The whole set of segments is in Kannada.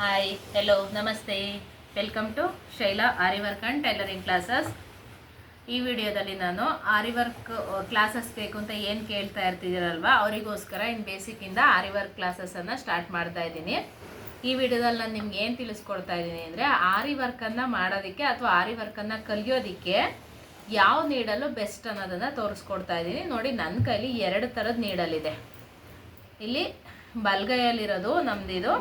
ಹಾಯ್ ಹೆಲೋ ನಮಸ್ತೆ. Welcome to Shaila aari work and tailoring classes ಈ ವಿಡಿಯೋದಲ್ಲಿ ನಾನು ಆರಿ ವರ್ಕ್ ಕ್ಲಾಸಸ್ ಬೇಕು ಅಂತ ಏನು ಕೇಳ್ತಾ ಇರ್ತಿದ್ದೀರಲ್ವ, ಅವರಿಗೋಸ್ಕರ ಇನ್ನು ಬೇಸಿಕ್ಕಿಂದ ಆರಿ ವರ್ಕ್ ಕ್ಲಾಸಸನ್ನು ಸ್ಟಾರ್ಟ್ ಮಾಡ್ತಾ ಇದ್ದೀನಿ. ಈ ವಿಡಿಯೋದಲ್ಲಿ ನಾನು ನಿಮ್ಗೆ ಏನು ತಿಳಿಸ್ಕೊಡ್ತಾ ಇದ್ದೀನಿ ಅಂದರೆ ಆರಿ ವರ್ಕನ್ನು ಮಾಡೋದಕ್ಕೆ ಅಥವಾ ಆರಿ ವರ್ಕನ್ನು ಕಲಿಯೋದಕ್ಕೆ ಯಾವ ನೀಡಲು ಬೆಸ್ಟ್ ಅನ್ನೋದನ್ನು ತೋರಿಸ್ಕೊಡ್ತಾ ಇದ್ದೀನಿ. ನೋಡಿ ನನ್ನ ಕೈಲಿ ಎರಡು ಥರದ ನೀಡಲಿದೆ. ಇಲ್ಲಿ ಬಲ್ಗೈಯಲ್ಲಿರೋದು ನಮ್ದಿದು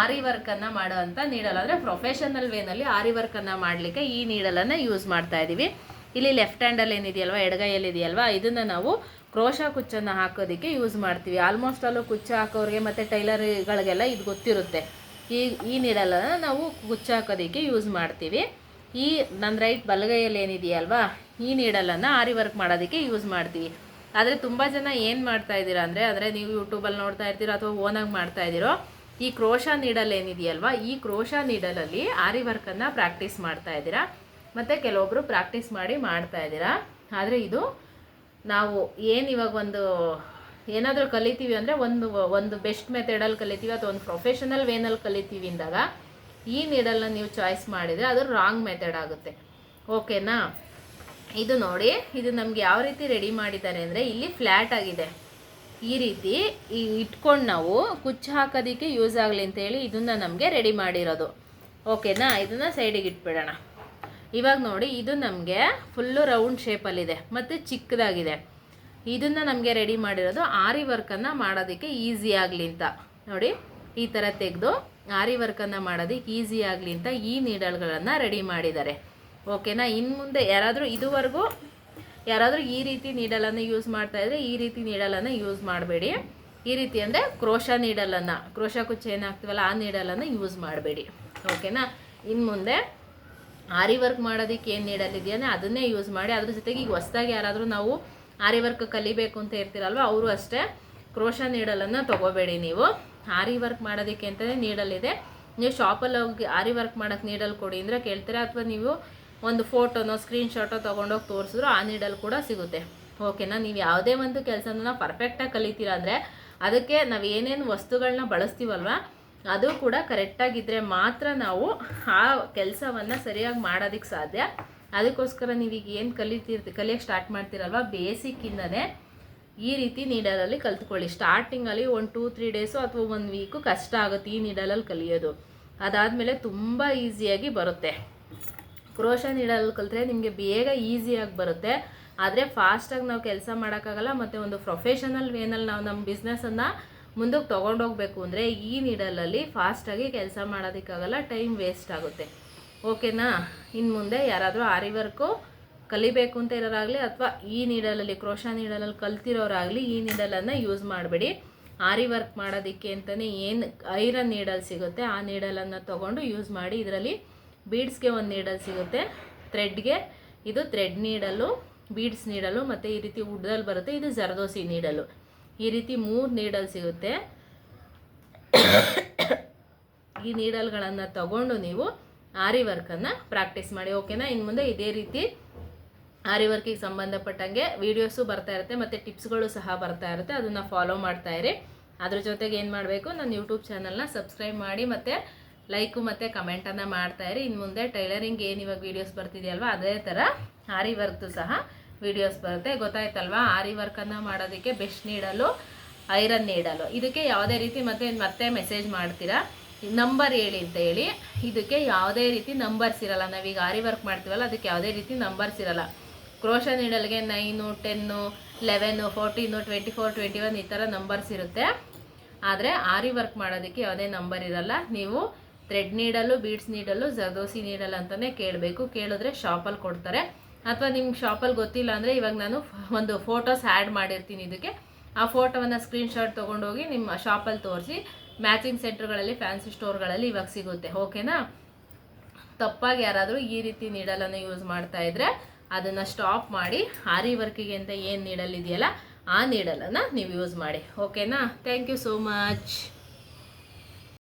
ಆರಿ ವರ್ಕನ್ನು ಅಂತ ನೀಡಲ್ ಅಂದರೆ ಪ್ರೊಫೆಷನಲ್ ವೇನಲ್ಲಿ ಆರಿ ವರ್ಕನ್ನು ಮಾಡಲಿಕ್ಕೆ ಈ ನೀಡಲನ್ನು ಯೂಸ್ ಮಾಡ್ತಾ ಇದೀವಿ. ಇಲ್ಲಿ ಲೆಫ್ಟ್ ಏನಿದೆಯಲ್ವಾ, ಎಡಗೈಯಲ್ಲಿ ಇದೆಯಲ್ವಾ, ಇದನ್ನು ನಾವು ಕ್ರೋಶ ಕುಚ್ಚನ್ನು ಹಾಕೋದಕ್ಕೆ ಯೂಸ್ ಮಾಡ್ತೀವಿ. ಆಲ್ಮೋಸ್ಟ್ ಅಲ್ಲೂ ಕುಚ್ಚು ಹಾಕೋರಿಗೆ ಮತ್ತು ಟೈಲರ್ಗಳಿಗೆಲ್ಲ ಇದು ಗೊತ್ತಿರುತ್ತೆ. ಈ ಈ ನೀಡಲನ್ನು ನಾವು ಕುಚ್ಚು ಹಾಕೋದಕ್ಕೆ ಯೂಸ್ ಮಾಡ್ತೀವಿ. ಈ ನನ್ನ ರೈಟ್ ಬಲಗೈಯಲ್ಲಿ ಏನಿದೆಯಲ್ವಾ, ಈ ನೀಡಲನ್ನು ಆರಿ ವರ್ಕ್ ಮಾಡೋದಕ್ಕೆ ಯೂಸ್ ಮಾಡ್ತೀವಿ. ಆದರೆ ತುಂಬ ಜನ ಏನು ಮಾಡ್ತಾ ಇದ್ದೀರಾ ಅಂದರೆ ಅಂದರೆ ನೀವು ಯೂಟ್ಯೂಬಲ್ಲಿ ನೋಡ್ತಾ ಇರ್ತೀರೋ ಅಥವಾ ಓನಾಗಿ ಮಾಡ್ತಾ ಇದ್ದೀರೋ ಈ ಕ್ರೋಶ ನೀಡಲ್ ಏನಿದೆಯಲ್ವಾ, ಈ ಕ್ರೋಶ ನೀಡಲಲ್ಲಿ ಆರಿ ವರ್ಕನ್ನು ಪ್ರಾಕ್ಟೀಸ್ ಮಾಡ್ತಾ ಇದ್ದೀರಾ? ಮತ್ತು ಕೆಲವೊಬ್ಬರು ಪ್ರಾಕ್ಟೀಸ್ ಮಾಡಿ ಮಾಡ್ತಾ ಇದ್ದೀರಾ? ಆದರೆ ಇದು ನಾವು ಏನು ಇವಾಗ ಒಂದು ಏನಾದರೂ ಕಲಿತೀವಿ ಅಂದರೆ ಒಂದು ಒಂದು ಬೆಸ್ಟ್ ಮೆಥಡಲ್ಲಿ ಕಲಿತೀವಿ ಅಥವಾ ಒಂದು ಪ್ರೊಫೆಷನಲ್ ವೇನಲ್ಲಿ ಕಲಿತೀವಿ ಅಂದಾಗ ಈ ನೀಡಲ್ನ ನೀವು ಚಾಯ್ಸ್ ಮಾಡಿದರೆ ಅದು ರಾಂಗ್ ಮೆಥಡ್ ಆಗುತ್ತೆ. ಓಕೆನಾ ಇದು ನೋಡಿ, ಇದು ನಮ್ಗೆ ಯಾವ ರೀತಿ ರೆಡಿ ಮಾಡಿದ್ದಾರೆ ಅಂದರೆ ಇಲ್ಲಿ ಫ್ಲ್ಯಾಟ್ ಆಗಿದೆ. ಈ ರೀತಿ ಈ ಇಟ್ಕೊಂಡು ನಾವು ಕುಚ್ಚು ಹಾಕೋದಕ್ಕೆ ಯೂಸ್ ಆಗಲಿ ಅಂತೇಳಿ ಇದನ್ನು ನಮಗೆ ರೆಡಿ ಮಾಡಿರೋದು. ಓಕೆನಾ ಇದನ್ನು ಸೈಡಿಗೆ ಇಟ್ಬಿಡೋಣ. ಇವಾಗ ನೋಡಿ, ಇದು ನಮಗೆ ಫುಲ್ಲು ರೌಂಡ್ ಶೇಪಲ್ಲಿದೆ ಮತ್ತು ಚಿಕ್ಕದಾಗಿದೆ. ಇದನ್ನು ನಮಗೆ ರೆಡಿ ಮಾಡಿರೋದು ಆರಿ ವರ್ಕನ್ನು ಮಾಡೋದಕ್ಕೆ ಈಸಿ ಆಗಲಿ ಅಂತ. ನೋಡಿ, ಈ ಥರ ತೆಗೆದು ಆರಿ ವರ್ಕನ್ನು ಮಾಡೋದಕ್ಕೆ ಈಸಿ ಆಗಲಿ ಅಂತ ಈ ನೀಡಲ್ಗಳನ್ನು ರೆಡಿ ಮಾಡಿದ್ದಾರೆ. ಓಕೆನಾ ಇನ್ನು ಮುಂದೆ ಯಾರಾದರೂ ಇದುವರೆಗೂ ಯಾರಾದರೂ ಈ ರೀತಿ ನೀಡಲನ್ನು ಯೂಸ್ ಮಾಡ್ತಾ ಇದ್ರೆ ಈ ರೀತಿ ನೀಡಲನ್ನು ಯೂಸ್ ಮಾಡಬೇಡಿ. ಈ ರೀತಿ ಅಂದರೆ ಕ್ರೋಶ ನೀಡಲನ್ನು, ಕ್ರೋಶ ಕುಚ್ಚು ಏನು ಹಾಕ್ತೀವಲ್ಲ ಆ ನೀಡಲನ್ನು ಯೂಸ್ ಮಾಡಬೇಡಿ. ಓಕೆನಾ ಇನ್ನು ಮುಂದೆ ಆರಿ ವರ್ಕ್ ಮಾಡೋದಕ್ಕೆ ಏನು ನೀಡಲಿದೆಯೋ ಅದನ್ನೇ ಯೂಸ್ ಮಾಡಿ, ಅದ್ರ ಜೊತೆಗೆ ಈಗ ಹೊಸ್ದಾಗಿ ಯಾರಾದರೂ ನಾವು ಆರಿ ವರ್ಕ್ ಕಲಿಬೇಕು ಅಂತ ಇರ್ತೀರಲ್ವ ಅವರು ಅಷ್ಟೇ ಕ್ರೋಶ ನೀಡಲನ್ನು ತೊಗೋಬೇಡಿ ನೀವು. ಆರಿ ವರ್ಕ್ ಮಾಡೋದಕ್ಕೆ ಅಂತಲೇ ನೀಡಲಿದೆ. ನೀವು ಶಾಪಲ್ಲಿ ಹೋಗಿ ಆರಿ ವರ್ಕ್ ಮಾಡೋಕ್ಕೆ ನೀಡಲ್ ಕೊಡಿ ಅಂದರೆ ಕೇಳ್ತೀರಾ? ಅಥವಾ ನೀವು ಒಂದು ಫೋಟೋನೋ, ಸ್ಕ್ರೀನ್ಶಾಟೋ ತೊಗೊಂಡೋಗಿ ತೋರಿಸಿದ್ರು ಆ ನೀಡಲ್ಲಿ ಕೂಡ ಸಿಗುತ್ತೆ. ಓಕೆನಾ? ನೀವು ಯಾವುದೇ ಒಂದು ಕೆಲಸನ ಪರ್ಫೆಕ್ಟಾಗಿ ಕಲಿತೀರ ಅಂದರೆ ಅದಕ್ಕೆ ನಾವು ಏನೇನು ವಸ್ತುಗಳನ್ನ ಬಳಸ್ತೀವಲ್ವ, ಅದು ಕೂಡ ಕರೆಕ್ಟಾಗಿದ್ದರೆ ಮಾತ್ರ ನಾವು ಆ ಕೆಲಸವನ್ನು ಸರಿಯಾಗಿ ಮಾಡೋದಕ್ಕೆ ಸಾಧ್ಯ. ಅದಕ್ಕೋಸ್ಕರ ನೀವೀಗ ಏನು ಕಲಿತಿರ್ತಿ ಕಲಿಯೋಕ್ಕೆ ಸ್ಟಾರ್ಟ್ ಮಾಡ್ತೀರಲ್ವ ಬೇಸಿಕ್ಕಿಂದನೇ ಈ ರೀತಿ ನೀಡಲಲ್ಲಿ ಕಲ್ತ್ಕೊಳ್ಳಿ. ಸ್ಟಾರ್ಟಿಂಗಲ್ಲಿ ಒಂದು ಟೂ ತ್ರೀ ಡೇಸು ಅಥವಾ ಒಂದು ವೀಕು ಕಷ್ಟ ಆಗುತ್ತೆ ಈ ನೀಡಲಲ್ಲಿ ಕಲಿಯೋದು. ಅದಾದಮೇಲೆ ತುಂಬ ಈಸಿಯಾಗಿ ಬರುತ್ತೆ. ಕ್ರೋಶ ನೀಡಲ್ ಕಲಿತ್ರೆ ನಿಮಗೆ ಬೇಗ ಈಸಿಯಾಗಿ ಬರುತ್ತೆ. ಆದರೆ ಫಾಸ್ಟಾಗಿ ನಾವು ಕೆಲಸ ಮಾಡೋಕ್ಕಾಗಲ್ಲ, ಮತ್ತು ಒಂದು ಪ್ರೊಫೆಷನಲ್ ವೇನಲ್ಲಿ ನಾವು ನಮ್ಮ ಬಿಸ್ನೆಸ್ಸನ್ನು ಮುಂದಕ್ಕೆ ತೊಗೊಂಡೋಗ್ಬೇಕು ಅಂದರೆ ಈ ನೀಡಲಲ್ಲಿ ಫಾಸ್ಟಾಗಿ ಕೆಲಸ ಮಾಡೋದಕ್ಕಾಗಲ್ಲ ಟೈಮ್ ವೇಸ್ಟ್ ಆಗುತ್ತೆ. ಓಕೆನಾ ಇನ್ನು ಮುಂದೆ ಯಾರಾದರೂ ಆರಿ ವರ್ಕು ಕಲಿಬೇಕು ಅಂತ ಇರೋರಾಗಲಿ, ಅಥವಾ ಈ ನೀಡಲಲ್ಲಿ ಕ್ರೋಶ ನೀಡಲಲ್ಲಿ ಕಲ್ತಿರೋರಾಗಲಿ ಈ ನೀಡಲನ್ನು ಯೂಸ್ ಮಾಡಬೇಡಿ. ಆರಿ ವರ್ಕ್ ಮಾಡೋದಕ್ಕೆ ಅಂತಲೇ ಏನು ಐರನ್ ನೀಡಲ್ ಸಿಗುತ್ತೆ, ಆ ನೀಡಲನ್ನು ತೊಗೊಂಡು ಯೂಸ್ ಮಾಡಿ, ಇದರಲ್ಲಿ ಬೀಡ್ಸ್ಗೆ ಒಂದು ನೀಡಲ್ ಸಿಗುತ್ತೆ. ಥ್ರೆಡ್ಗೆ ಇದು ಥ್ರೆಡ್ ನೀಡಲು, ಬೀಡ್ಸ್ ನೀಡಲು ಮತ್ತು ಈ ರೀತಿ ಉಡ್ದಲ್ಲಿ ಬರುತ್ತೆ. ಇದು ಜರದೋಸಿ ನೀಡಲು. ಈ ರೀತಿ ಮೂರು ನೀಡಲ್ ಸಿಗುತ್ತೆ. ಈ ನೀಡಲ್ಗಳನ್ನು ತಗೊಂಡು ನೀವು ಆರಿ ವರ್ಕನ್ನು ಪ್ರಾಕ್ಟೀಸ್ ಮಾಡಿ, ಓಕೆನಾ? ಇನ್ನು ಮುಂದೆ ಇದೇ ರೀತಿ ಆರಿ ವರ್ಕಿಗೆ ಸಂಬಂಧಪಟ್ಟಂಗೆ ವೀಡಿಯೋಸು ಬರ್ತಾ ಇರುತ್ತೆ ಮತ್ತು ಟಿಪ್ಸ್ಗಳು ಸಹ ಬರ್ತಾ ಇರುತ್ತೆ. ಅದನ್ನು ಫಾಲೋ ಮಾಡ್ತಾ ಇರಿ. ಅದ್ರ ಜೊತೆಗೆ ಏನು ಮಾಡಬೇಕು? ನನ್ನ ಯೂಟ್ಯೂಬ್ ಚಾನಲ್ನ ಸಬ್ಸ್ಕ್ರೈಬ್ ಮಾಡಿ ಮತ್ತು ಲೈಕು ಮತ್ತು ಕಮೆಂಟನ್ನು ಇರಿ. ಇನ್ನು ಮುಂದೆ ಟೈಲರಿಂಗ್ ಏನು ಇವಾಗ ವೀಡಿಯೋಸ್ ಬರ್ತಿದೆಯಲ್ವ ಅದೇ ಥರ ಆರಿ ವರ್ಕ್ದು ಸಹ ವೀಡಿಯೋಸ್ ಬರುತ್ತೆ. ಗೊತ್ತಾಯ್ತಲ್ವಾ? ಆರಿ ವರ್ಕನ್ನು ಮಾಡೋದಕ್ಕೆ ಬೆಸ್ಟ್ ನೀಡಲು ಐರನ್ ನೀಡಲು ಇದಕ್ಕೆ ಯಾವುದೇ ರೀತಿ ಮತ್ತೆ ಮತ್ತೆ ಮೆಸೇಜ್ ಮಾಡ್ತೀರಾ? ನಂಬರ್ ಹೇಳಿ ಅಂತ ಹೇಳಿ. ಇದಕ್ಕೆ ಯಾವುದೇ ರೀತಿ ನಂಬರ್ಸ್ ಇರಲ್ಲ. ನಾವೀಗ ಆರಿ ವರ್ಕ್ ಮಾಡ್ತೀವಲ್ಲ, ಅದಕ್ಕೆ ಯಾವುದೇ ರೀತಿ ನಂಬರ್ಸ್ ಇರಲ್ಲ. Crochet ನೀಡಲ್ಗೆ nine ten eleven fourteen twenty four twenty one ಈ ಥರ ನಂಬರ್ಸ್ ಇರುತ್ತೆ. ಆದರೆ ಆರಿ ವರ್ಕ್ ಮಾಡೋದಕ್ಕೆ ಯಾವುದೇ ನಂಬರ್ ಇರಲ್ಲ. ನೀವು ಥ್ರೆಡ್ ನೀಡಲು ಬೀಡ್ಸ್ ನೀಡಲು ಜರ್ದೋಸಿ ನೀಡಲ್ ಅಂತಲೇ ಕೇಳಬೇಕು. ಕೇಳಿದ್ರೆ ಶಾಪಲ್ಲಿ ಕೊಡ್ತಾರೆ. ಅಥವಾ ನಿಮ್ಗೆ ಶಾಪಲ್ಲಿ ಗೊತ್ತಿಲ್ಲ ಅಂದರೆ ಇವಾಗ ನಾನು ಒಂದು ಫೋಟೋಸ್ ಆ್ಯಡ್ ಮಾಡಿರ್ತೀನಿ ಇದಕ್ಕೆ. ಆ ಫೋಟೋವನ್ನು ಸ್ಕ್ರೀನ್ಶಾಟ್ ತೊಗೊಂಡೋಗಿ ನಿಮ್ಮ ಶಾಪಲ್ಲಿ ತೋರಿಸಿ. ಮ್ಯಾಚಿಂಗ್ ಸೆಂಟ್ರ್ಗಳಲ್ಲಿ ಫ್ಯಾನ್ಸಿ ಸ್ಟೋರ್ಗಳಲ್ಲಿ ಇವಾಗ ಸಿಗುತ್ತೆ. ಓಕೆನಾ ತಪ್ಪಾಗಿ ಯಾರಾದರೂ ಈ ರೀತಿ ನೀಡಲನ್ನು ಯೂಸ್ ಮಾಡ್ತಾ ಇದ್ರೆ ಅದನ್ನು ಸ್ಟಾಪ್ ಮಾಡಿ. ಆರಿ ವರ್ಕಿಗೆ ಅಂತ ಏನು ನೀಡಲ್ ಇದೆಯಲ್ಲ, ಆ ನೀಡಲನ್ನು ನೀವು ಯೂಸ್ ಮಾಡಿ. ಓಕೆನಾ ಥ್ಯಾಂಕ್ ಯು ಸೋ ಮಚ್